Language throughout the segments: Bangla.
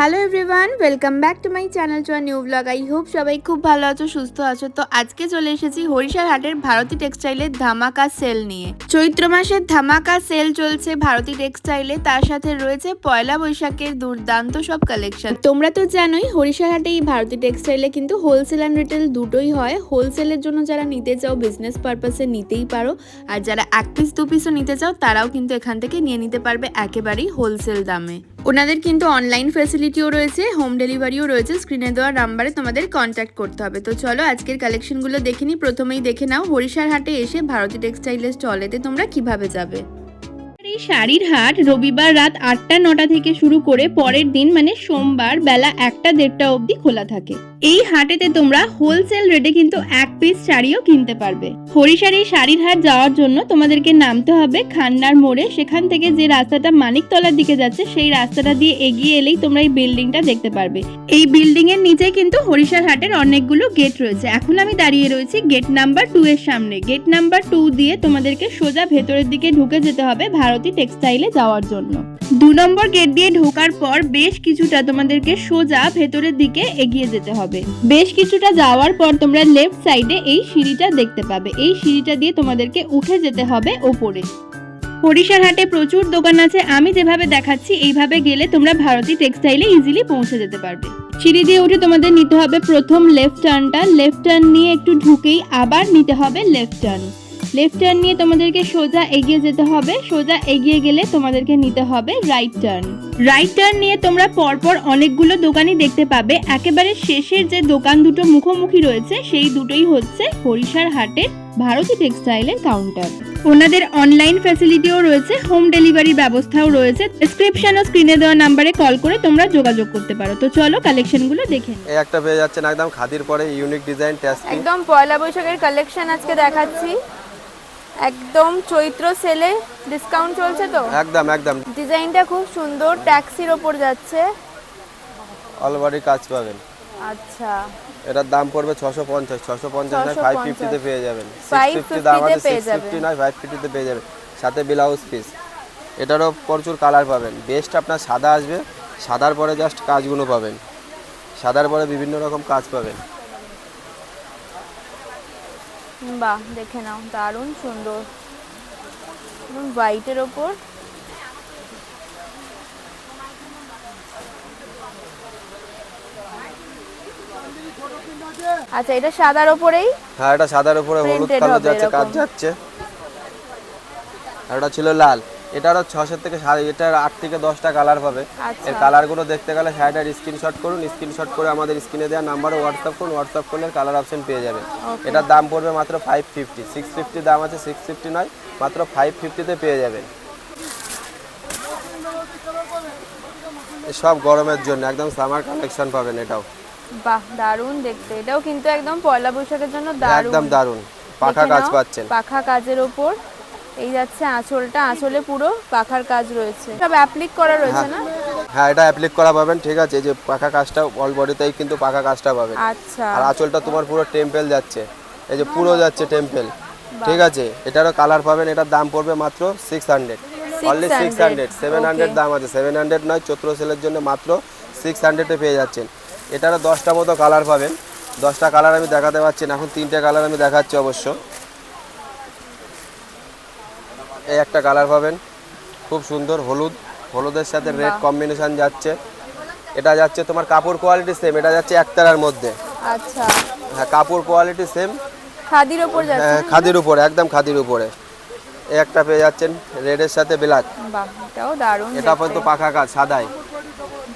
Hello everyone welcome back to my channel to new blog I hope সবাই খুব ভালো আছো, সুস্থ আছো। তো আজকে চলে এসেছি হরিশার হাটের ভারতী টেক্সটাইলের ধামাকা সেল নিয়ে। চৈত্র মাসের ধামাকা সেল চলছে ভারতী টেক্সটাইলে, তার সাথে রয়েছে পয়লা বৈশাখের দুর্দান্ত সব কালেকশন তোমরা তো জানোই হরিশার হাটে এই ভারতী টেক্সটাইলে কিন্তু হোলসেল অ্যান্ড রিটেল দুটোই হয়। হোলসেলের জন্য যারা নিতে চাও বিজনেস পারপাসে নিতেই পারো। আর যারা এক পিস দু পিসও নিতে চাও, তারাও কিন্তু এখান থেকে নিয়ে নিতে পারবে একেবারেই হোলসেল দামে। ওনাদের কিন্তু অনলাইন ফেসিলিটিও রয়েছে হোম ডেলিভারিও রয়েছে। স্ক্রিনে দেওয়া নাম্বারে তোমাদের কন্ট্যাক্ট করতে হবে। তো চলো আজকের কালেকশনগুলো দেখে নিই প্রথমেই দেখে নাও, হরিশার হাটে এসে ভারতী টেক্সটাইলের স্টলেতে তোমরা কীভাবে যাবে। এই শাড়ির হাট রবিবার রাত আটটা, নটা থেকে শুরু করে পরের দিন মানে সোমবার বেলা একটা, দেড়টা অবধি খোলা থাকে। এই হাটেতে তোমরা হোলসেল রেটে কিন্তু এক পিস শাড়িও কিনতে পারবে। হরিশার এই শাড়ির হাট যাওয়ার জন্য তোমাদেরকে নামতে হবে খান্নার মোড়ে। সেখান থেকে যে রাস্তাটা মানিকতলার দিকে যাচ্ছে, সেই রাস্তাটা দিয়ে এগিয়ে এলেই তোমরা এই বিল্ডিংটা দেখতে পারবে। এই বিল্ডিং এর নিচে কিন্তু হরিশার হাটের অনেকগুলো গেট রয়েছে। এখন আমি দাঁড়িয়ে রয়েছি গেট নাম্বার টু এর সামনে। গেট নাম্বার টু দিয়ে তোমাদেরকে সোজা ভেতরের দিকে ঢুকে যেতে হবে। ভারতী টেক্সটাইলে যাওয়ার জন্য। দু নম্বর গেট দিয়ে ঢোকার পর বেশ কিছুটা তোমাদেরকে সোজা ভেতরের দিকে এগিয়ে যেতে হবে। বেশ কিছুটা যাওয়ার পর তোমরা লেফট সাইডে এই সিঁড়িটা দেখতে পাবে। এই সিঁড়িটা দিয়ে তোমাদেরকে উঠে যেতে হবে ওপরে। হাটে প্রচুর দোকান আছে। আমি যেভাবে দেখাচ্ছি, এইভাবে গেলে তোমরা ভারতী টেক্সটাইলে ইজিলি পৌঁছে যেতে পারবে। সিঁড়ি দিয়ে উঠে তোমাদের নিতে হবে প্রথম লেফট টার্নটা লেফট টার্ন নিয়ে একটু ঢুকেই আবার নিতে হবে লেফট টার্ন লেফট টার্ন নিয়ে তোমাদেরকে সোজা এগিয়ে যেতে হবে। সোজা এগিয়ে গেলে তোমাদেরকে নিতে হবে রাইট টার্ন রাইট টার্ন নিয়ে তোমরা পরপর অনেকগুলো দোকানই দেখতে পাবে। একেবারে শেষের যে দোকান দুটো মুখোমুখি রয়েছে সেই দুটোই হচ্ছে হরিশার হাটের ভারতী টেক্সটাইলের কাউন্টার ওনাদের অনলাইন ফ্যাসিলিটিও রয়েছে হোম ডেলিভারি ব্যবস্থাও রয়েছে। ডেসক্রিপশন ও স্ক্রিনে দেওয়া নাম্বারে কল করে তোমরা যোগাযোগ করতে পারো। তো চলো কালেকশনগুলো দেখে এই একটা পেয়ে যাচ্ছেন একদম খাদির পরে ইউনিক ডিজাইন একদম পয়লা বৈশাখের কালেকশন আজকে দেখাচ্ছি। একদম চৈত্র সেলে ডিসকাউন্ট চলছে তো? একদম একদম। ডিজাইনটা খুব সুন্দর ট্যাক্সির ওপর যাচ্ছে। অলবাড়ি কাজ পাবেন। আচ্ছা। এটার দাম পড়বে ছশো পঞ্চাশ ছশো পঞ্চাশ নয় 650 ফাইভ ফিফটিতে পেয়ে যাবেন। সিক্স 550 দাম আছে পেয়ে সিক্স যাবে। ফিফটি নয় ফাইভ ফিফটিতে পেয়ে যাবেন। সাথে ব্লাউজ পিস এটারও প্রচুর কালার পাবেন। বেস্ট আপনার সাদা আসবে সাদার পরে জাস্ট কাজগুলো পাবেন। সাদার পরে বিভিন্ন রকম কাজ পাবেন। বাহ দেখে নাও দারুণ সুন্দর। হোয়াইটের ওপর। আচ্ছা এটা সাদার ওপরেই? হ্যাঁ এটা সাদার উপরে হলুদ কালো যাচ্ছে কাজ যাচ্ছে। আর এটা ছিল লাল। এটারও ছশের থেকে সাড়ে এটার আট থেকে দশটা কালার পাবে। আচ্ছা। এর কালারগুলো দেখতে গেলে শাড়িটার স্ক্রিনশট করুন স্ক্রিনশট করে আমাদের স্ক্রিনে দেওয়া নাম্বারে হোয়াটসঅ্যাপ করুন হোয়াটসঅ্যাপ করলে কালার অপশন পেয়ে যাবেন এটার দাম পড়বে মাত্র ফাইভ ফিফটি সিক্স ফিফটি দাম আছে সিক্স ফিফটি নয় মাত্র ফাইভ ফিফটিতে পেয়ে যাবেন সব গরমের জন্য একদম সামার কালেকশন পাবেন এটাও। বাহ দারুণ দেখতে। এটাও কিন্তু একদম পয়লা বৈশাখের জন্য দারুণ। একদম দারুণ পাখা কাজ পাচ্ছেন। পাখা কাজের ওপর। এই যাচ্ছে আঁচলটা আঁচলে পুরো পাখার কাজ রয়েছে। সব অ্যাপ্লিক করা রয়েছে না? হ্যাঁ এটা অ্যাপ্লিক করা পাবেন ঠিক আছে? এই যে পাখা কাজটা অল বডিতেই কিন্তু পাখা কাজটা পাবেন। আচ্ছা। আর আঁচলটা তোমার পুরো টেম্পেল যাচ্ছে। এই যে পুরো যাচ্ছে টেম্পেল ঠিক আছে? এটারও কালার পাবেন এটার দাম পড়বে মাত্র six hundred only six hundred seven hundred দাম আছে। সেভেন হান্ড্রেড নয় চৈত্র সেলের জন্য মাত্র সিক্স হান্ড্রেডে পেয়ে যাচ্ছেন। এটারও দশটা মতো কালার পাবেন। দশটা কালার আমি দেখাতে পারছি না এখন তিনটে কালার আমি দেখাচ্ছি অবশ্য। এই একটা কালার পাবেন। খুব সুন্দর হলুদ। হলুদের সাথে রেড কম্বিনেশন যাচ্ছে। এটা যাচ্ছে তোমার কাপড় কোয়ালিটি সেম এটা যাচ্ছে একতারার মধ্যে। আচ্ছা। হ্যাঁ কাপড় কোয়ালিটি সেম খাদির যাচ্ছে হ্যাঁ, খাদির উপরে একদম খাদির উপরে। এই একটা পেয়ে যাচ্ছেন রেডের সাথে ব্ল্যাক বাহ এটাও দারুণ এটা পর্যন্ত পাখা কাজ সাদাই।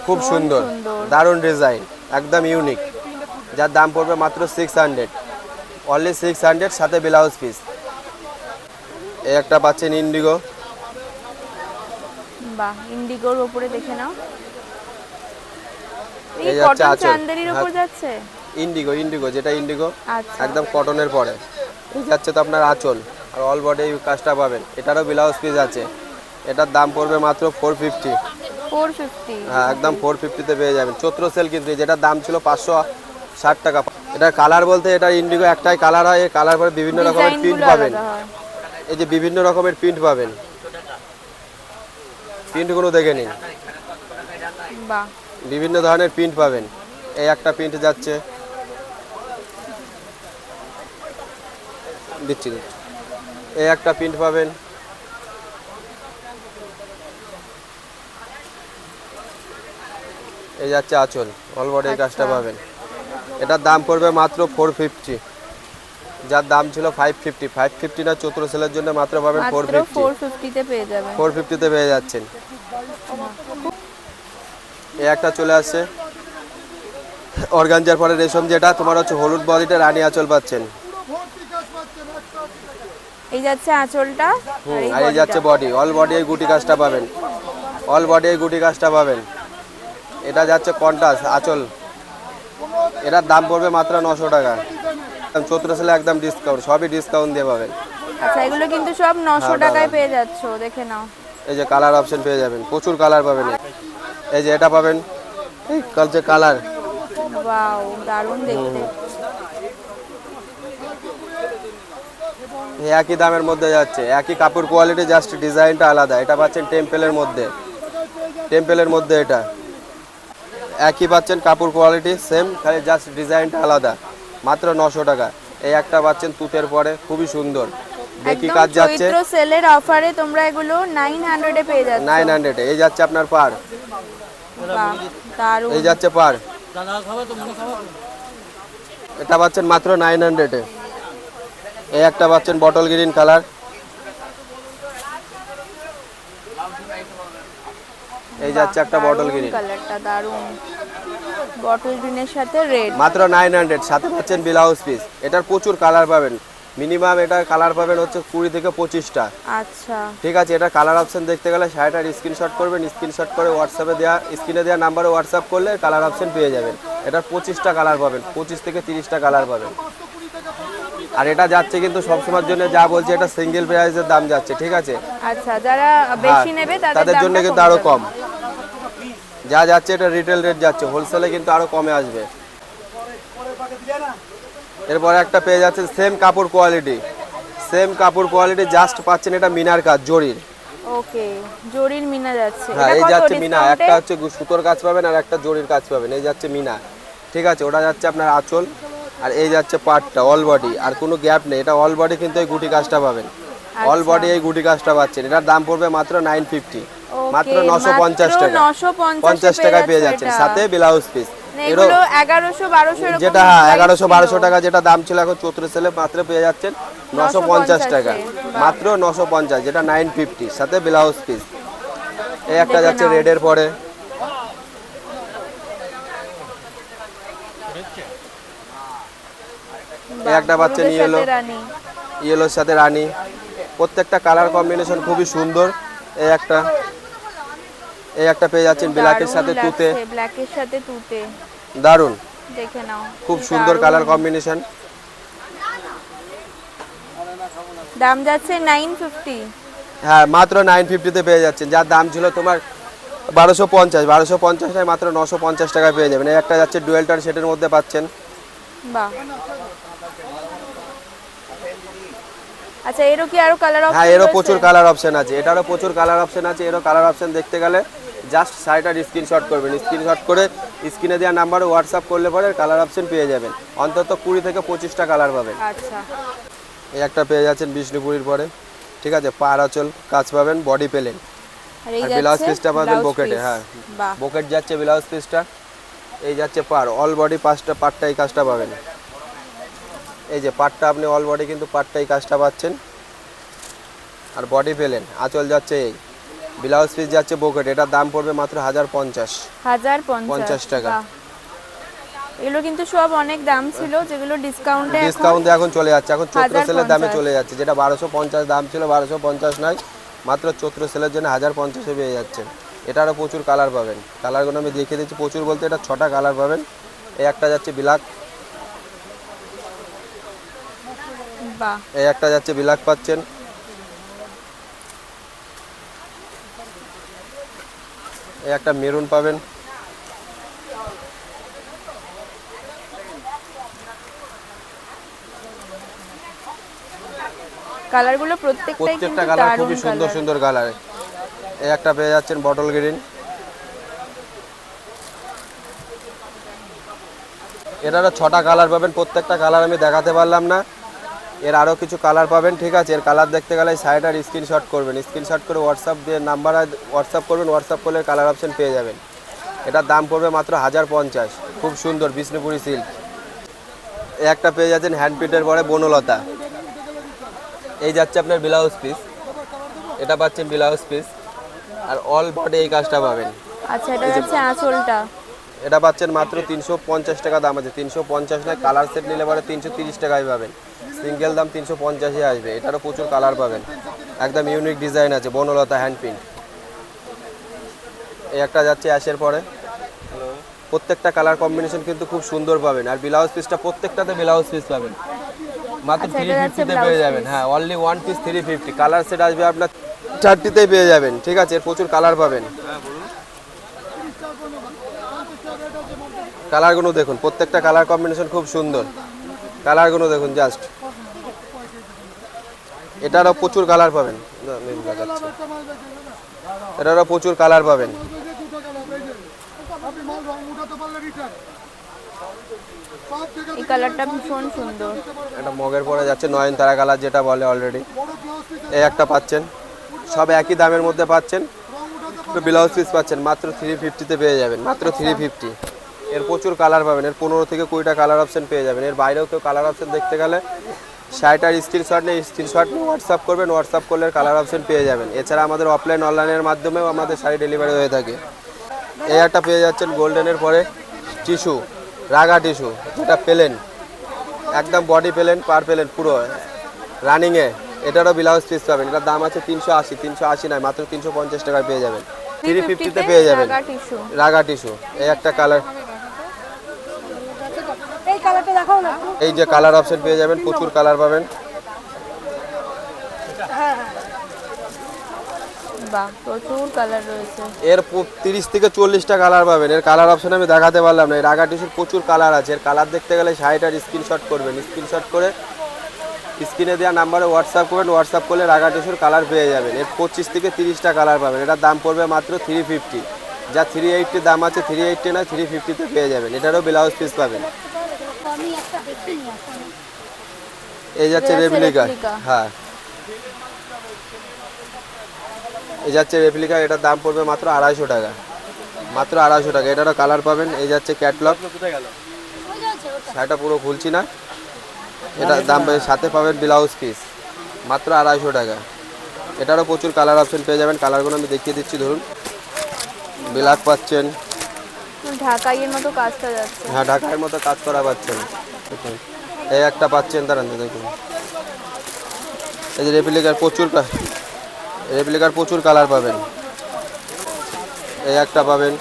খুব সুন্দর সুন্দর। দারুণ ডিজাইন একদম ইউনিক যার দাম পড়বে মাত্র six hundred only six hundred সাথে ব্লাউজ পিস এই একটা পাচ্ছেন ইন্ডিগো। বাহ ইন্ডিগোর ওপরে দেখে নাও। এই যাচ্ছে। চান্দেরির ওপর হ্যাঁ। যাচ্ছে? ইন্ডিগো ইন্ডিগো যেটা ইন্ডিগো আচ্ছা। একদম কটনের পরে। এই যাচ্ছে তো আপনার আঁচল। আর অল বডি কাজটা পাবেন। এটারও ব্লাউজ পিস আছে। এটার দাম পড়বে মাত্র ফোর ফিফটি হ্যাঁ একদম ফোর ফিফটিতে পেয়ে যাবেন। চৈত্র সেল কিন্তু যেটার দাম ছিল পাঁচশো ষাট টাকা। এটার কালার বলতে এটা ইন্ডিগো একটাই কালার হয়। এই কালার পরে বিভিন্ন রকমের প্রিন্ট পাবেন। এই যে বিভিন্ন রকমের প্রিন্ট পাবেন। প্রিন্টগুলো দেখে নিন। বিভিন্ন ধরনের প্রিন্ট পাবেন। এই একটা প্রিন্ট যাচ্ছে। দিচ্ছি এই একটা প্রিন্ট পাবেন। এই যাচ্ছে আঁচল। অলবডি এই কাজটা আচ্ছা। পাবেন। এটার দাম পড়বে মাত্র ফোর ফিফটি যার দাম ছিল ফাইভ ফিফটি ফাইভ ফিফটি না চতুর্থ সেলের জন্য মাত্র পাবেন ফোর ফিফটি ফোর ফিফটিতে পেয়ে যাবেন। ফোর ফিফটিতে পেয়ে যাচ্ছেন। এই একটা চলে আসছে। অর্গানজার পরে রেশম যেটা তোমার হচ্ছে হলুদ বডিটা রানী আঁচল পাচ্ছেন। এই যাচ্ছে আঁচলটা আর এই যাচ্ছে বডি অল বডি এই গুটি কাজটা পাবেন। অল বডি এই গুটি কাজটা পাবেন। এটা যাচ্ছে কন্টাস আঁচল। এটার দাম পড়বে মাত্র নশো টাকা। চতুর্থ সেলে একদম ডিসকাউন্ট সবই ডিসকাউন্ট দিয়ে পাবেন। আচ্ছা এগুলো কিন্তু সব নশো হ্যাঁ, টাকায় পেয়ে যাচ্ছ দেখে নাও। এই যে কালার অপশন পেয়ে যাবেন প্রচুর কালার পাবেন। এই যে এটা পাবেন এই কাল যে কালার ওয়াও দারুণ দেখতে। এই একই দামের মধ্যে যাচ্ছে একই কাপড় কোয়ালিটি জাস্ট ডিজাইনটা আলাদা। এটা পাচ্ছেন টেম্পেলের মধ্যে। টেম্পেলের মধ্যে এটা। একই পাচ্ছেন কাপড় কোয়ালিটি সেম খালি জাস্ট ডিজাইনটা আলাদা। মাত্র নশো টাকা। এই একটা পাচ্ছেন তুতের পরে খুবই সুন্দর। দেখি কাজ যাচ্ছে। চৈত্র সেলের অফারে তোমরা এগুলো নাইন হান্ড্রেডে পেয়ে যাচ্ছ। নাইন হান্ড্রেড এই যাচ্ছে আপনার পার। এই যাচ্ছে পার। এটা পাচ্ছেন মাত্র নাইন হান্ড্রেডে এই একটা পাচ্ছেন বটল গ্রিন কালার এই যাচ্ছে একটা বটল গ্রিন কালারটা দারুণ। বটল গ্রিনের সাথে রেড মাত্র নাইন হান্ড্রেড সাথে পাচ্ছেন ব্লাউজ পিস এটার প্রচুর কালার পাবেন। মিনিমাম এটা কালার পাবেন হচ্ছে কুড়ি থেকে পঁচিশটা। আচ্ছা। ঠিক আছে এটা কালার অপশন দেখতে গেলে শাড়িটার স্ক্রিনশট করবেন স্ক্রিনশট করে হোয়াটসঅ্যাপে দেওয়া স্ক্রিনে দেওয়া নাম্বারে হোয়াটসঅ্যাপ করলে কালার অপশন পেয়ে যাবেন। এটার পঁচিশটা কালার পাবেন পঁচিশ থেকে তিরিশটা কালার পাবেন। আর এটা যাচ্ছে কিন্তু সবসময়ের জন্য যা বলছে এটা সিঙ্গেল প্রাইসের দাম যাচ্ছে ঠিক আছে? আচ্ছা যারা বেশি হ্যাঁ, নেবে তাদের জন্য কিন্তু আরও কম। যা যাচ্ছে এটা রিটেল রেট যাচ্ছে হোলসেলে কিন্তু আরও কমে আসবে। এরপরে একটা পেয়ে যাচ্ছে সেম কাপড় কোয়ালিটি সেম কাপড় কোয়ালিটি জাস্ট পাচ্ছেন এটা মিনার কাজ জরির। ওকে জরির মিনা যাচ্ছে। হ্যাঁ এই যাচ্ছে মিনা একটা হচ্ছে সুতোর কাজ পাবেন আর একটা জরির কাজ পাবেন এই যাচ্ছে মিনা। ঠিক আছে ওটা যাচ্ছে আপনার আঁচল আর এই যাচ্ছে পাটটা অল বডি আর কোনো গ্যাপ নেই এটা অল বডি কিন্তু এই গুটি কাজটা পাবেন। অল আচ্ছা। বডি এই গুটি কাজটা পাচ্ছেন এটার দাম পড়বে মাত্র নাইন ফিফটি মাত্র নশো পঞ্চাশ মাত্র টাকা। 950 পঞ্চাশ পেয়ে টাকায় পেয়ে যাচ্ছে যাচ্ছেন সাথে ব্লাউজ পিস এগুলো এগারোশো বারোশো এরকম যেটা হ্যাঁ price এগারোশো ছিল। বারোশো টাকা যেটা দাম ছিল এখন চতুর্থ সেলে মাত্র পেয়ে যাচ্ছেন নশো পঞ্চাশ 950 টাকা। মাত্র নশো পঞ্চাশ যেটা নাইন ফিফটি সাথে ব্লাউজ পিস এই একটা যাচ্ছে। রেডের পরে। একটা সাথে yellow। রানী। ইয়েলোর সাথে রানী। প্রত্যেকটা কালার কম্বিনেশন খুবই সুন্দর। এই একটা। এই একটা পেয়ে যাচ্ছেন ব্ল্যাকের সাথে তুতে। ব্ল্যাকের সাথে তুতে। দারুণ দেখে নাও খুব সুন্দর কালার কম্বিনেশন। দাম যাচ্ছে নাইন ফিফটি হ্যাঁ মাত্র নাইন ফিফটিতে পেয়ে যাচ্ছেন। যার দাম ছিল তোমার বারোশো পঞ্চাশ। বারোশো পঞ্চাশটায় মাত্র নশো পঞ্চাশ টাকায় পেয়ে যাবেন। এই একটা যাচ্ছে ডুয়েলটার সেটের মধ্যে পাচ্ছেন। বাহ। আচ্ছা এরও কি আরও কালার অপশন হ্যাঁ এরও প্রচুর কালার অপশন আছে। এটারও প্রচুর কালার অপশন আছে। এরও কালার অপশন দেখতে গেলে জাস্ট শাড়িটার স্ক্রিনশট করবেন। স্ক্রিনশট করে স্ক্রিনে দেওয়া নাম্বারে হোয়াটসঅ্যাপ করলে পরে কালার অপশন পেয়ে যাবেন। অন্তত কুড়ি থেকে পঁচিশটা কালার পাবেন। আচ্ছা। এই একটা পেয়ে যাচ্ছেন বিষ্ণুপুরীর পরে। ঠিক আছে পার আঁচল কাজ পাবেন বডি পেলেন আর ব্লাউজ পিসটা পাবেন বকেটে হ্যাঁ। বকেট যাচ্ছে ব্লাউজ পিসটা এই যাচ্ছে পার। অল বডি পাঁচটা পাটটা এই কাজটা পাবেন। এই যে পাটটা আপনি অল বডি কিন্তু পাটটা এই কাজটা পাচ্ছেন। আর বডি পেলেন আঁচল যাচ্ছে এই। ব্লাউজ পিস যাচ্ছে বোকেট এটার দাম পড়বে মাত্র হাজার পঞ্চাশ। হাজার পঞ্চাশ টাকা। এগুলো কিন্তু সব অনেক দাম ছিল যেগুলো ডিসকাউন্টে ডিসকাউন্ট এখন চলে যাচ্ছে। এখন চৈত্র সেলের দামে চলে যাচ্ছে যেটা বারোশো পঞ্চাশ দাম ছিল বারোশো পঞ্চাশ নয় মাত্র চৈত্র সেলের জন্য হাজার পঞ্চাশে পেয়ে যাচ্ছেন। এটারও প্রচুর কালার পাবেন। কালারগুলো আমি দেখিয়ে দিচ্ছি প্রচুর বলতে এটা ছটা কালার পাবেন। এই একটা যাচ্ছে বাহ। এই একটা যাচ্ছে ব্ল্যাক পাচ্ছেন। একটা মেরুন পাবেন। কালারগুলো প্রত্যেকটাই প্রত্যেকটা কালার খুবই সুন্দর সুন্দর কালার। এই একটা পেয়ে যাচ্ছেন বটল গ্রিন। এটারা ছটা কালার পাবেন প্রত্যেকটা কালার আমি দেখাতে পারলাম না। এর আরও কিছু কালার পাবেন, ঠিক আছে? এর কালার দেখতে গেলে আর স্ক্রিনশট করবেন। স্ক্রিনশট করে হোয়াটসঅ্যাপ দিয়ে নাম্বার হোয়াটসঅ্যাপ করবেন হোয়াটসঅ্যাপ করলে কালার অপশন পেয়ে যাবেন। এটার দাম পড়বে মাত্র হাজার পঞ্চাশ। খুব সুন্দর বিষ্ণুপুরি সিল্ক একটা পেয়ে যাচ্ছেন হ্যান্ড প্রিন্টের পরে বনলতা। এই যাচ্ছে আপনার ব্লাউজ পিস এটা পাচ্ছেন ব্লাউজ পিস আর অল বডি এই কাজটা পাবেন। আচ্ছা এটা যাচ্ছে আঁচলটা। এটা পাচ্ছেন মাত্র তিনশো পঞ্চাশ টাকা দাম আছে। তিনশো পঞ্চাশ নয় কালার সেট নিলে পরে তিনশো তিরিশ টাকায় পাবেন। সিঙ্গেল দাম তিনশো পঞ্চাশে আসবে। এটারও প্রচুর কালার পাবেন। একদম ইউনিক ডিজাইন আছে বনলতা হ্যান্ড প্রিন্ট এই একটা যাচ্ছে অ্যাশের পরে। প্রত্যেকটা কালার কম্বিনেশন কিন্তু খুব সুন্দর পাবেন। আর ব্লাউজ পিসটা প্রত্যেকটাতে ব্লাউজ পিস পাবেন। মাত্র আচ্ছা, থ্রি ফিফটিতে পেয়ে যাবেন। হ্যাঁ only one piece three fifty colour set আসবে আপনার চারটিতেই পেয়ে যাবেন। ঠিক আছে এর প্রচুর কালার পাবেন। কালারগুলো দেখুন প্রত্যেকটা কালার কম্বিনেশন খুব সুন্দর। কালারগুলো দেখুন জাস্ট এটারও প্রচুর কালার পাবেন। এটারও প্রচুর কালার পাবেন। এই কালারটা ভীষণ সুন্দর। এটা মগের পরে যাচ্ছে নয়নতারা কালার যেটা বলে অলরেডি এই একটা পাচ্ছেন। সব একই দামের মধ্যে পাচ্ছেন। ব্লাউজ পিস পাচ্ছেন মাত্র থ্রি ফিফটিতে পেয়ে যাবেন মাত্র থ্রি ফিফটি এর প্রচুর কালার পাবেন এর পনেরো থেকে কুড়িটা কালার অপশন পেয়ে যাবেন। এর বাইরেও কেউ কালার অপশন দেখতে গেলে শার্ট আর স্ক্রিনশট নেই স্ক্রিনশট নিয়ে হোয়াটসঅ্যাপ করবেন হোয়াটসঅ্যাপ করলে কালার অপশন পেয়ে যাবেন। এছাড়া আমাদের অফলাইন অনলাইনের মাধ্যমেও আমাদের শাড়ি ডেলিভারি হয়ে থাকে। এই একটা পেয়ে যাচ্ছেন গোল্ডেনের পরে টিস্যু রাগা টিস্যু যেটা পেলেন একদম বডি পেলেন পার পেলেন পুরো। রানিংয়ে এটারও ব্লাউজ পিস পাবেন। এটার দাম আছে তিনশো আশি তিনশো আশি নয় মাত্র তিনশো পঞ্চাশ টাকায় পেয়ে যাবেন। থ্রি ফিফটিতে পেয়ে যাবেন। রাগা টিস্যু এই একটা কালার এই যে কালার অপশন পেয়ে যাবেন প্রচুর কালার পাবেন। এর তিরিশ থেকে চল্লিশটা কালার পাবেন। এর কালার অপশন আমি দেখাতে পারলাম না। টিস্যুর প্রচুর কালার আছে। এর কালার দেখতে গেলে শাড়িটার স্ক্রিনশট করবেন। স্ক্রিনশট করে স্ক্রিনে দেওয়া নাম্বারে হোয়াটসঅ্যাপ করবেন। হোয়াটসঅ্যাপ করলে রাগা টিস্যুর কালার পেয়ে যাবেন। এর পঁচিশ থেকে তিরিশটা কালার পাবেন। এটার দাম পড়বে মাত্র থ্রি ফিফটি যা থ্রি দাম আছে থ্রি এইটটি না থ্রি ফিফটিতে পেয়ে যাবেন। এটারও ব্লাউজ পিস পাবেন। এই যাচ্ছে রেপ্লিকা। হ্যাঁ। এই যাচ্ছে রেপ্লিকা এটার দাম পড়বে মাত্র আড়াইশো টাকা। মাত্র আড়াইশো টাকা। এটারও কালার পাবেন। এই যাচ্ছে ক্যাটলগ শাড়িটা পুরো খুলছি না। এটার দাম সাথে পাবেন ব্লাউজ পিস মাত্র আড়াইশো টাকা। এটারও প্রচুর কালার অপশন পেয়ে যাবেন। কালারগুলো আমি দেখিয়ে দিচ্ছি ধরুন। ব্ল্যাক পাচ্ছেন। ঢাকাইয়ের মতো কাজটা যাচ্ছে। হ্যাঁ ঢাকার মতো কাজ করা পাচ্ছেন। দেখুন, এই একটা পাচ্ছেন, দাঁড়ান দেখুন। এই যে রেপ্লিকার প্রচুর রেপ্লিকার প্রচুর কালার পাবেন। এই একটা পাবেন।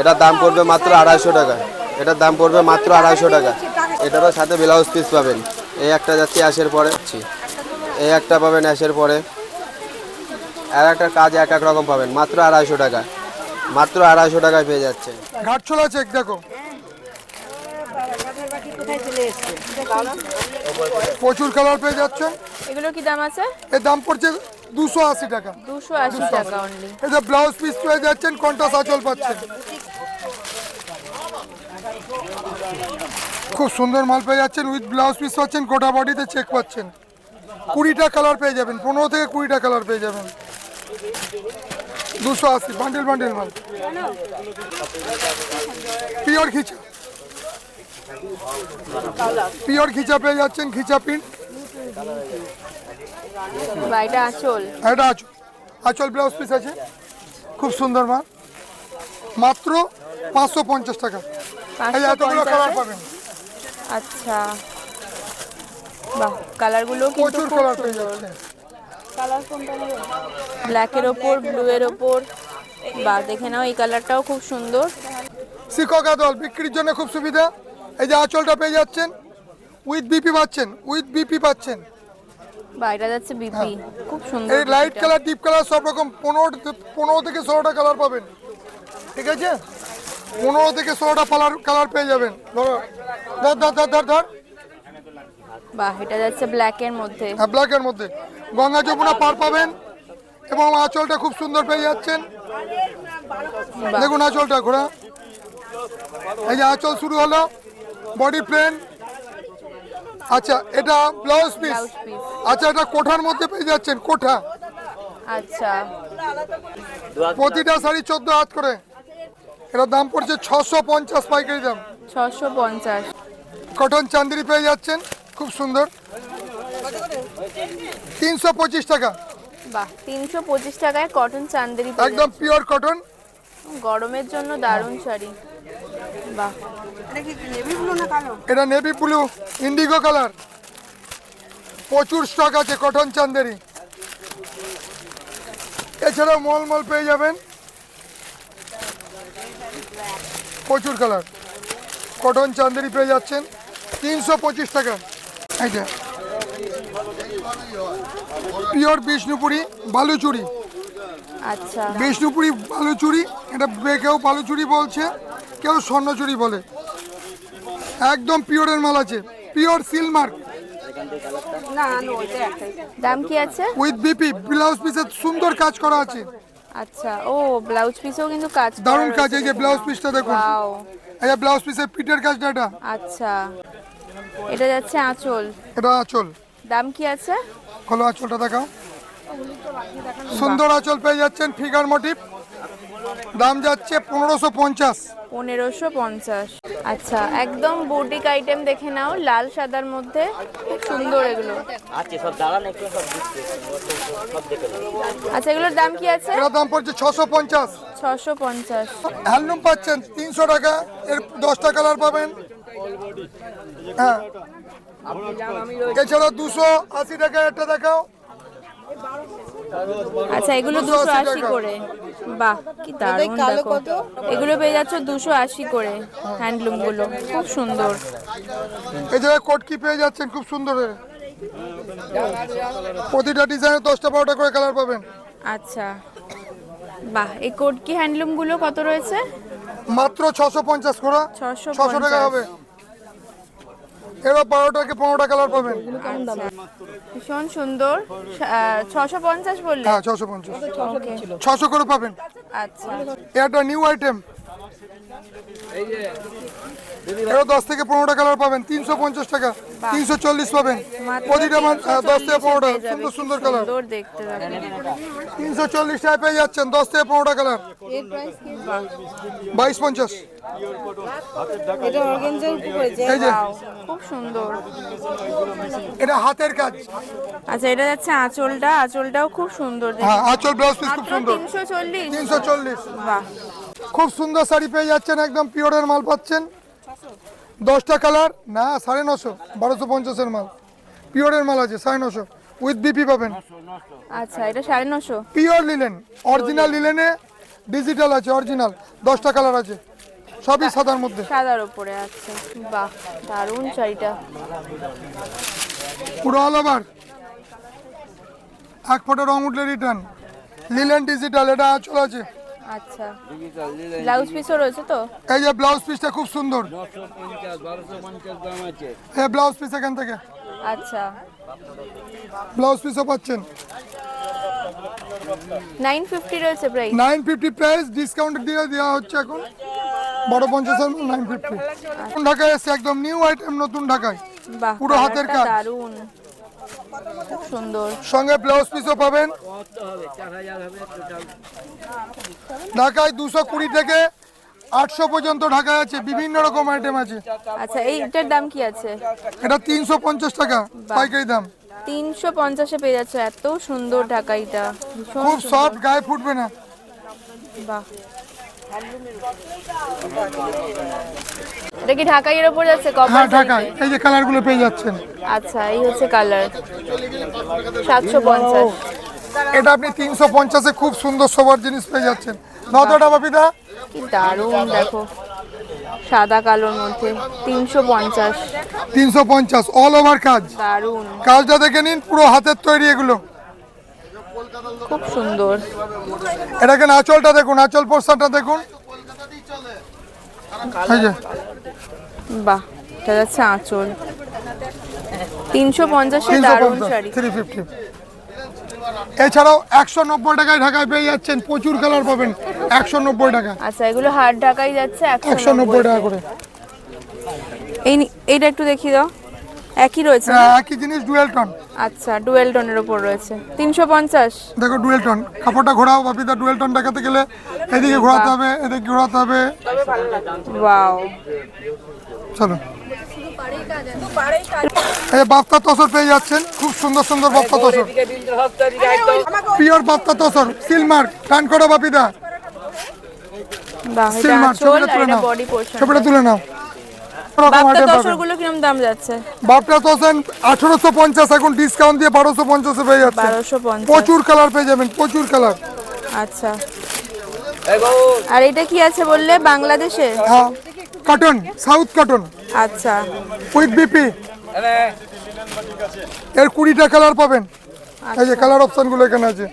এটার দাম পড়বে মাত্র আড়াইশো টাকা। এটার দাম পড়বে মাত্র আড়াইশো টাকা। এটারও সাথে ব্লাউজ পিস পাবেন। এই একটা যাচ্ছে অ্যাশের পরে। এই একটা পাবেন অ্যাশের পরে। আর একটা কাজ এক এক রকম পাবেন, মাত্র আড়াইশো টাকা। মাত্র আড়াইশো টাকায় পেয়ে যাচ্ছেন ঘাটছোলা চেক দেখো। প্রচুর কালার পেয়ে যাচ্ছে। এগুলো কি দাম আছে? এর দাম পড়ছে দুশো আশি টাকা। দুশো আশি টাকা অনলি এই যে ব্লাউজ পিস পেয়ে যাচ্ছেন কন্টাস আঁচল পাচ্ছেন। খুব সুন্দর মাল পেয়ে যাচ্ছেন উইথ ব্লাউজ পিস পাচ্ছেন গোটা বডিতে চেক পাচ্ছেন। কুড়িটা কালার পেয়ে যাবেন পনেরো থেকে কুড়িটা কালার পেয়ে যাবেন। দুশো আশি বান্ডেল বান্ডেল মাল। পিওর খিচা পিওর খিচা পেয়ে যাচ্ছেন খিচা বা এটা আঁচল। আচল। ব্লাউজ পিস আছে। খুব সুন্দর মাল। মাত্র পাঁচশো পঞ্চাশ টাকা। এই এতগুলো কালার পাবেন। আচ্ছা। বাহ কালারগুলো প্রচুর কালার পেয়ে ব্ল্যাকের ওপর ব্লু এর ওপর। বা দেখে নাও এই কালারটাও খুব সুন্দর। শিক্ষক দল বিক্রির জন্য খুব সুবিধা। এই যে আঁচলটা পেয়ে যাচ্ছেন উইথ বিপি পাচ্ছেন উইথ বিপি পাচ্ছেন। বা এটা যাচ্ছে বিপি খুব সুন্দর এই লাইট কালার ডিপ কালার সব রকম পনেরো পনেরো থেকে ষোলোটা কালার পাবেন। ঠিক আছে? পনেরো থেকে ষোলোটা কালার কালার পেয়ে যাবেন। ধরো ধর ধর ধর ধর ধর। বাহ এটা যাচ্ছে ব্ল্যাকের মধ্যে। হ্যাঁ ব্ল্যাকের মধ্যে। গঙ্গা যমুনা পার পাবেন এবং আঁচলটা খুব সুন্দর পেয়ে যাচ্ছেন। দেখুন আঁচলটা ঘোরা এই যে আঁচল শুরু হলো বডি প্লেন আচ্ছা এটা ব্লাউজ পিস ব্লাউজ পিস আচ্ছা এটা কোঠার মধ্যে পেয়ে যাচ্ছেন কোঠা। আচ্ছা। প্রতিটা শাড়ি চোদ্দ হাত করে। এটার দাম পড়ছে ছশো পঞ্চাশ পাইকারি দাম। ছশো পঞ্চাশ। কটন চান্দিরি পেয়ে যাচ্ছেন খুব সুন্দর। তিনশো পঁচিশ টাকা। বাহ তিনশো পঁচিশ টাকায় কটন চান্দেরি একদম পিওর কটন গরমের জন্য দারুণ শাড়ি। বাহ। এটা নেভি ব্লু ইন্ডিগো কালার প্রচুর স্টক আছে কটন চান্দেরি। এছাড়াও মলমল পেয়ে যাবেন। প্রচুর কালার কটন চান্দেরি পেয়ে যাচ্ছেন। তিনশো পঁচিশ টাকা। এই যে পিওর বিষ্ণুপুরি বালুচুরি। আচ্ছা। বিষ্ণুপুরি বালুচুরি এটা কেউ বালুচুরি বলছে কেউ স্বর্ণচুরি বলে। একদম পিওরের মাল আছে পিওর সিলমার্ক দাম কি আছে? উইথ বিপি ব্লাউজ পিসে সুন্দর কাজ করা আছে। আচ্ছা ও ব্লাউজ পিসেও কিন্তু কাজ দারুণ কাজ এই যে ব্লাউজ পিসটা দেখুন। এই যে ব্লাউজ পিসের পিটের কাজটা এটা। আচ্ছা। এটা যাচ্ছে আঁচল। এটা আঁচল। দাম কি আছে? খোলো আঁচলটা দেখাও। সুন্দর আঁচল পেয়ে যাচ্ছেন ফিগার মোটিভ দাম যাচ্ছে পনেরোশো পঞ্চাশ। পনেরোশো পঞ্চাশ। আচ্ছা একদম বুটিক আইটেম দেখে নাও লাল সাদার মধ্যে। খুব সুন্দর এগুলো। আচ্ছা এগুলোর দাম কি আছে? এটার দাম পড়ছে ছশো পঞ্চাশ। ছশো পঞ্চাশ। হ্যান্ডলুম পাচ্ছেন তিনশো টাকা এর দশটা কালার পাবেন। হ্যাঁ। এছাড়া দুশো আশি টাকা একটা দেখাও। আচ্ছা এগুলো দুশো আশি করে। বাহ কি দারুণ দেখো। এগুলো পেয়ে যাচ্ছ দুশো আশি করে হ্যান্ডলুমগুলো খুব সুন্দর। এছাড়া কোটকি পেয়ে যাচ্ছেন খুব সুন্দর প্রতিটা ডিজাইনে দশটা বারোটা করে কালার পাবেন। আচ্ছা। বাহ এই কোট কি হ্যান্ডলুমগুলো কত রয়েছে? মাত্র ছশো পঞ্চাশ করে। 650 ছশো টাকা হবে। এবার বারোটাকে পনেরোটা কালার পাবেন। ভীষণ সুন্দর। ছশো পঞ্চাশ বললে? হ্যাঁ ছশো পঞ্চাশ। ছশো করে পাবেন। আচ্ছা। এটা নিউ আইটেম। এটা দশ থেকে পনেরোটা কালার পাবেন তিনশো পঞ্চাশ টাকা তিনশো চল্লিশ পাবেন। প্রতিটা দশ থেকে 340 পনেরোটা সুন্দর সুন্দর কালার তিনশো চল্লিশ টাকা পেয়ে যাচ্ছেন দশ থেকে পনেরোটা কালার বাইশ পঞ্চাশ। এটা হাতের কাজ। আচ্ছা এটা যাচ্ছে আঁচলটা। আঁচলটাও খুব সুন্দর হ্যাঁ আঁচল ব্লাউজ পিস খুব সুন্দর। তিনশো চল্লিশ? তিনশো চল্লিশ। খুব সুন্দর শাড়ি পেয়ে যাচ্ছেন একদম পিওরের মাল পাচ্ছেন। দশটা কালার? না সাড়ে নশো। বারোশো পঞ্চাশের মাল। পিওরের মাল আছে সাড়ে নশো। উইথ বিপি পাবেন। আচ্ছা এটা সাড়ে নশো। পিওর লিলেন অরিজিনাল লিলেনে ডিজিটাল আছে অরিজিনাল দশটা কালার আছে। সবই সাদার মধ্যে। সাদার ওপরে আচ্ছা বাহ দারুণ শাড়িটা। পুরো অল ওভার এক ফোটো রং উঠলে রিটার্ন লিলেন ডিজিটাল এটা আঁচল আছে। আচ্ছা। ব্লাউজ পিসও রয়েছে তো? এই যে ব্লাউজ পিসটা খুব সুন্দর। এই ব্লাউজ পিস এখান থেকে। আচ্ছা। ব্লাউজ পিসও পাচ্ছেন। নাইন ফিফটি রয়েছে price nine fifty price discount দিয়ে দেওয়া হচ্ছে এখন। বড় পঞ্চাশের নাইন ফিফটি। নতুন ঢাকায় এসছে একদম নিউ আইটেম নতুন ঢাকায়। পুরো হাতের কাজ। খুব সুন্দর। সঙ্গে ব্লাউজ পিসও পাবেন। ঢাকায় দুশো কুড়ি থেকে আটশো পর্যন্ত ঢাকায় আছে বিভিন্ন রকম আইটেম আছে। আচ্ছা এইটার দাম কি আছে? এটা তিনশো পঞ্চাশ টাকা পাইকারি দাম। তিনশো পঞ্চাশে পেয়ে যাচ্ছে এত সুন্দর ঢাকাইটা। খুব সফট গায়ে ফুটবে না। বাহ। এটা কি ঢাকাইয়ের ওপর যাচ্ছে? কপার হ্যাঁ ঢাকায় এই যে কালারগুলো পেয়ে যাচ্ছেন। আচ্ছা এই হচ্ছে কালার সাতশো পঞ্চাশ। এটা আপনি তিনশো পঞ্চাশে খুব সুন্দর সবার জিনিস পেয়ে যাচ্ছেন। নতটা বাপিদা কি দারুণ দেখো। সাদা কালোর মধ্যে তিনশো পঞ্চাশ। তিনশো পঞ্চাশ অল ওভার কাজ। দারুণ। কাজটা দেখে নিন পুরো হাতের তৈরি এগুলো। খুব সুন্দর। এটাকে আঁচলটা দেখুন আঁচল পোস্টারটা দেখুন। এই যে। বাহ এটা যাচ্ছে আঁচল। তিনশো পঞ্চাশে তিনশো দারুণ শাড়ি। থ্রি ফিফটি এছাড়াও একশো নব্বই টাকায় ঢাকায় পেয়ে যাচ্ছেন প্রচুর কালার পাবেন একশো নব্বই টাকা। আচ্ছা এগুলো হাট ঢাকাই যাচ্ছে একশো নব্বই টাকা করে। এই এইটা একটু দেখিয়ে দাও। একই রয়েছে হ্যাঁ, একই জিনিস ডুয়েল টন। আচ্ছা ডুয়েল টোনের উপর রয়েছে। তিনশো পঞ্চাশ। দেখো ডুয়েল টন। কাপড়টা ঘোরাও বাপিদা ডুয়েল টন দেখাতে গেলে এদিকে ঘোরাতে হবে এদিকে ঘোরাতে হবে। ওয়াও চলো। এই বাপ্তা তসর পেয়ে যাচ্ছেন খুব সুন্দর সুন্দর বাপ্তা তসর। পিওর বাপ্তা তসর সিলমার্ক টান করো বাপিদা। সিলমার্ক ছবিটা তুলে নাও। ছবিটা তুলে নাও। আঠারোশো পঞ্চাশ এখন ডিসকাউন্ট দিয়ে বারোশো পঞ্চাশে পেয়ে যাচ্ছে প্রচুর কালার পেয়ে যাবেন প্রচুর কালার আচ্ছা। আর এটা কি আছে বললে? বাংলাদেশে? হ্যাঁ। কটন সাউথ কটন আচ্ছা। উইথ বিপি এর কুড়িটা কালার পাবেন। এই যে কালার অপশনগুলো এখানে আছে।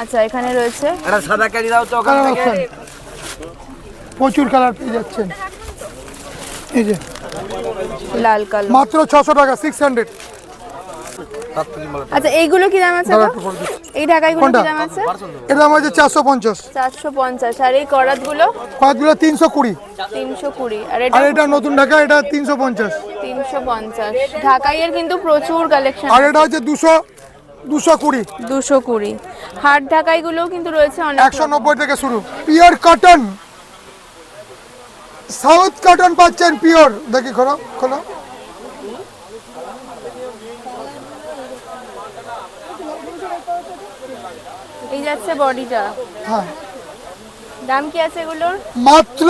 আচ্ছা এখানে রয়েছে। এটা সাদা ক্যারি দাও তো ওখান কালার থেকে। অপশন প্রচুর কালার পেয়ে যাচ্ছেন। এই যে। লাল কালো। মাত্র ছশো টাকা সিক্স হান্ড্রেড আচ্ছা এইগুলো কি দাম আছে এই ঢাকাইগুলো কি? দাম আছে? এর দাম আছে চারশো পঞ্চাশ। চারশো পঞ্চাশ। আর এই করাতগুলো? কুড়ি। তিনশো কুড়ি। আর আর এটা এটা নতুন ঢাকা এটা তিনশো পঞ্চাশ। তিনশো পঞ্চাশ। ঢাকাইয়ের কিন্তু প্রচুর কালেকশন আর এটা হচ্ছে দুশো দুশো কুড়ি। দুশো কুড়ি। হাট ঢাকাইগুলোও কিন্তু রয়েছে অনেক একশো নব্বই থেকে শুরু। পিওর কটন সাউথ কটন পাচ্ছেন পিওর। দেখি খোলো খোলো। যাচ্ছে বডিটা। হ্যাঁ। দাম কি আছে এগুলোর? মাত্র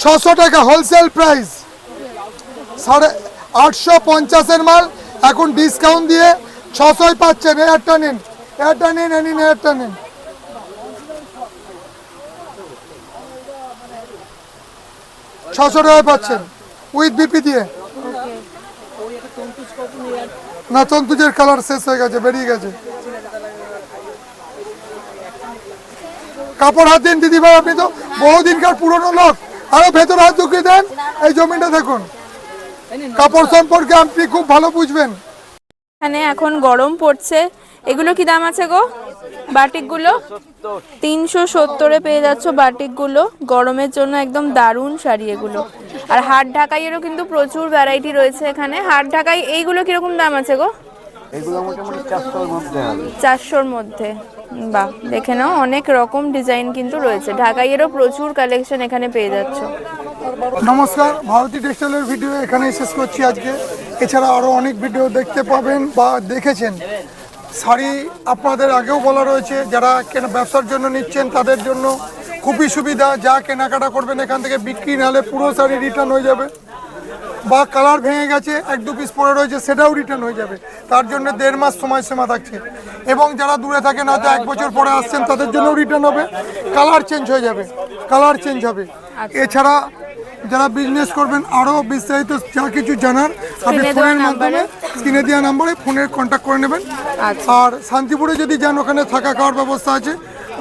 ছশো টাকা হোলসেল প্রাইস সাড়ে আটশো পঞ্চাশের মাল এখন ডিসকাউন্ট দিয়ে ছশোয় পাচ্ছেন এয়ারটা নিন এয়ারটা নিন নিন এয়ারটা নিন ছশো টাকায় পাচ্ছেন উইথ বিপি দিয়ে। না তন্তুজের কালার শেষ হয়ে গেছে বেরিয়ে গেছে। কাপড় হাত দিন দিদি ভাই আপনি তো বহুদিনকার পুরনো লোক। আরও ভেতর হাত ঢুকিয়ে দেন এই জমিটা দেখুন। কাপড় সম্পর্কে আপনি খুব ভালো বুঝবেন। এখানে এখন গরম পড়ছে। এগুলো কি দাম আছে গো? বাটিকগুলো? তিনশো সত্তরে পেয়ে যাচ্ছ বাটিকগুলো। গরমের জন্য একদম দারুণ শাড়ি এগুলো। আর হাট ঢাকাইয়েরও কিন্তু প্রচুর ভ্যারাইটি রয়েছে এখানে। হাট ঢাকাই এইগুলো কীরকম দাম আছে গো? চারশোর মধ্যে। বাহ, দেখে নাও, অনেক রকম ডিজাইন কিন্তু রয়েছে। ঢাকাইয়েরও প্রচুর কালেকশন এখানে পেয়ে যাচ্ছ। নমস্কার, ভারতী টেক্সটাইলের ভিডিও এখানে শেষ করছি আজকে। এছাড়া আরও অনেক ভিডিও দেখতে পাবেন বা দেখেছেন। শাড়ি আপনাদের আগেও বলা রয়েছে, যারা কেনা ব্যবসার জন্য নিচ্ছেন, তাদের জন্য খুবই সুবিধা। যা কেনাকাটা করবেন এখান থেকে বিক্রি, নাহলে পুরো শাড়ি রিটার্ন হয়ে যাবে। বা কালার ভেঙে গেছে এক দু পিস পরে রয়েছে সেটাও রিটার্ন হয়ে যাবে। তার জন্য দেড় মাস সময় সীমা থাকছে। এবং যারা দূরে থাকেন হয়তো এক বছর পরে আসছেন তাদের জন্য রিটার্ন হবে। কালার চেঞ্জ হয়ে যাবে। কালার চেঞ্জ হবে। এছাড়া যারা বিজনেস করবেন আরও বিস্তারিত যা কিছু জানার আপনি ফোনের মাধ্যমে স্ক্রিনে দেওয়া নাম্বারে ফোনে কন্ট্যাক্ট করে নেবেন। আর শান্তিপুরে যদি যান ওখানে থাকা খাওয়ার ব্যবস্থা আছে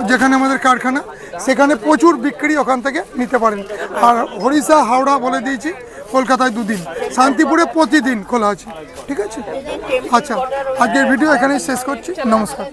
যেখানে আমাদের কারখানা সেখানে প্রচুর বিক্রি ওখান থেকে নিতে পারেন। আর হরিষা হাওড়া বলে দিয়েছি কলকাতায় দুদিন, শান্তিপুরে প্রতিদিন খোলা আছে। ঠিক আছে? আচ্ছা আজকের ভিডিও এখানেই শেষ করছি। নমস্কার।